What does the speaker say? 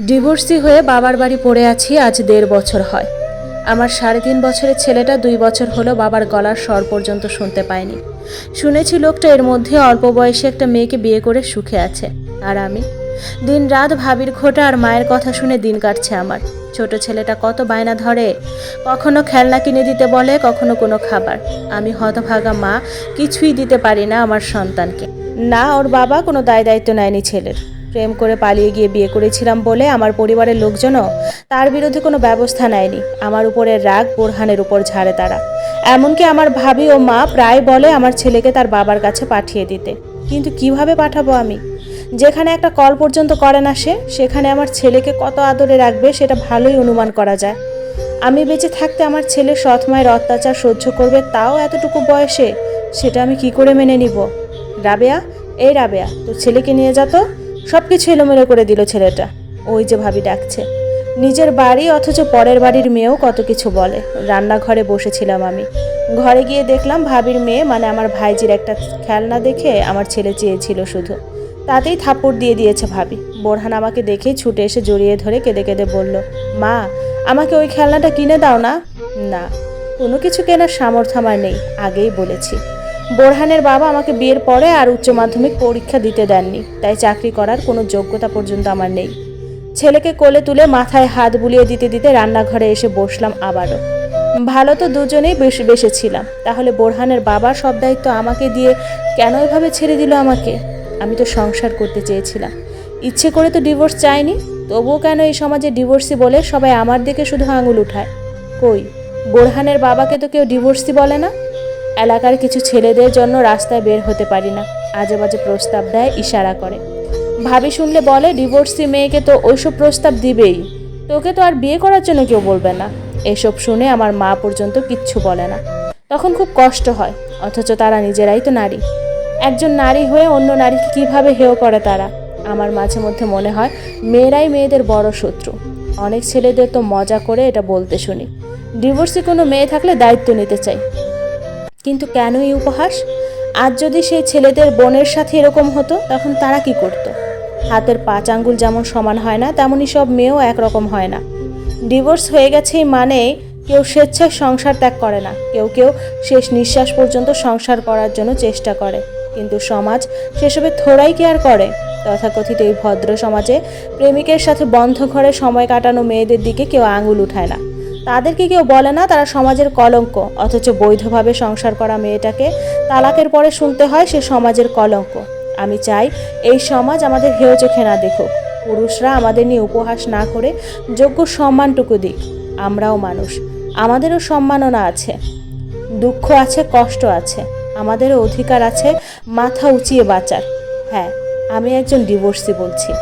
Divorcee হয়ে বাবার বাড়ি পড়ে আছি, আজ দেড় বছর হয়। আমার সাড়ে তিন বছরের ছেলেটা দুই বছর হলো বাবার গলার স্বর পর্যন্ত শুনতে পায়নি। শুনেছি লোকটা এর মধ্যে অল্প বয়সে একটা মেয়েকে বিয়ে করে সুখে আছে। আর আমি? দিন রাত ভাবির খোটা আর মায়ের কথা শুনে দিন কাটছে আমার। ছোট ছেলেটা কত বায়না ধরে, কখনো খেলনা কিনে দিতে বলে, কখনো কোনো খাবার। আমি হতভাগা মা, কিছুই দিতে পারি না আমার সন্তানকে। না, ওর বাবা কোনো দায় দায়িত্ব নেয়নি ছেলের। প্রেম করে পালিয়ে গিয়ে বিয়ে করেছিলাম বলে আমার পরিবারের লোকজনও তার বিরুদ্ধে কোনো ব্যবস্থা নেয়নি। আমার উপরে রাগ, বোরহানের উপর ঝাড়ে তারা। এমনকি আমার ভাবি ও মা প্রায় বলে আমার ছেলেকে তার বাবার কাছে পাঠিয়ে দিতে। কিন্তু কীভাবে পাঠাবো আমি? যেখানে একটা কল পর্যন্ত করে না সে, সেখানে আমার ছেলেকে কত আদরে রাখবে সেটা ভালোই অনুমান করা যায়। আমি বেঁচে থাকতে আমার ছেলে সৎ মায়ের অত্যাচার সহ্য করবে তাও এতটুকু বয়সে, সেটা আমি কি করে মেনে নিব? রাবেয়া? এই রাবেয়া, তোর ছেলেকে নিয়ে যা তো। সব কিছু এলোমেলো করে দিল ছেলেটা। ওই যে ভাবি ডাকছে। নিজের বাড়ি অথচ পরের বাড়ির মেয়েও কত কিছু বলে। রান্নাঘরে বসেছিলাম আমি। ঘরে গিয়ে দেখলাম ভাবির মেয়ে মানে আমার ভাইজির একটা খেলনা দেখে আমার ছেলে চেয়েছিল শুধু। তাতেই থাপ্পড় দিয়ে দিয়েছে ভাবি। বোরহান আমাকে দেখেই ছুটে এসে জড়িয়ে ধরে কেঁদে কেঁদে বলল, মা, আমাকে ওই খেলনাটা কিনে দাও না? না, কোনো কিছু কেনার সামর্থ্য আমার নেই, আগেই বলেছি। বোরহানের বাবা আমাকে বিয়ের পরে আর উচ্চ মাধ্যমিক পরীক্ষা দিতে দেননি, তাই চাকরি করার কোনো যোগ্যতা পর্যন্ত আমার নেই। ছেলেকে কোলে তুলে মাথায় হাত বুলিয়ে দিতে দিতে রান্নাঘরে এসে বসলাম আবারও। ভালো তো দুজনেই বেশ বেসেছিলাম, তাহলে বোরহানের বাবা সব দায়িত্ব আমাকে দিয়ে কেন এভাবে ছেড়ে দিল আমাকে? আমি তো সংসার করতে চেয়েছিলাম। ইচ্ছে করে তো ডিভোর্স চাইনি, তবুও কেন এই সমাজে ডিভোর্সি বলে সবাই আমার দিকে শুধু আঙুল উঠায়? কই, বোরহানের বাবাকে তো কেউ ডিভোর্সি বলে না? এলাকার কিছু ছেলেদের জন্য রাস্তায় বের হতে পারি না। আজে বাজে প্রস্তাব দেয়, ইশারা করে। ভাবি শুনলে বলে, ডিভোর্সি মেয়েকে তো ওইসব প্রস্তাব দিবেই। তোকে তো আর বিয়ে করার জন্য কেউ বলবে না। এসব শুনে আমার মা পর্যন্ত কিচ্ছু বলে না। তখন খুব কষ্ট হয়, অথচ তারা নিজেরাই তো নারী। একজন নারী হয়ে অন্য নারীকে কীভাবে হেয় করে তারা? আমার মাঝে মধ্যে মনে হয়, মেয়েরাই মেয়েদের বড় শত্রু। অনেক ছেলেদের তো মজা করে এটা বলতে শুনি। ডিভোর্সে কোনো মেয়ে থাকলে দায়িত্ব নিতে চাই। কিন্তু কেন এই উপহাস? আজ যদি সেই ছেলেদের বোনের সাথে এরকম হতো, তখন তারা কি করত? হাতের পাঁচ আঙ্গুল যেমন সমান হয় না, তেমনই সব মেয়েও একরকম হয় না। ডিভোর্স হয়ে গেছেই মানে কেউ স্বেচ্ছায় সংসার ত্যাগ করে না। কেউ কেউ শেষ নিঃশ্বাস পর্যন্ত সংসার করার জন্য চেষ্টা করে। কিন্তু সমাজ সেসবে থোড়াই কেয়ার করে। তথাকথিত এই ভদ্র সমাজে প্রেমিকের সাথে বন্ধ ঘরে সময় কাটানো মেয়েদের দিকে কেউ আঙুল উঠায় না। তাদেরকে কেউ বলে না, তারা সমাজের কলঙ্ক। অথচ বৈধভাবে সংসার করা মেয়েটাকে তালাকের পরে শুনতে হয় সে সমাজের কলঙ্ক। আমি চাই এই সমাজ আমাদের হেয় চোখে না দেখুক। পুরুষরা আমাদের নিয়ে উপহাস না করে যোগ্য সম্মানটুকু দিক। আমরাও মানুষ। আমাদেরও সম্মাননা আছে। দুঃখ আছে, কষ্ট আছে। আমাদেরও অধিকার আছে মাথা উঁচিয়ে বাঁচার। হ্যাঁ আমি একজন ডিভোর্সি বলছি।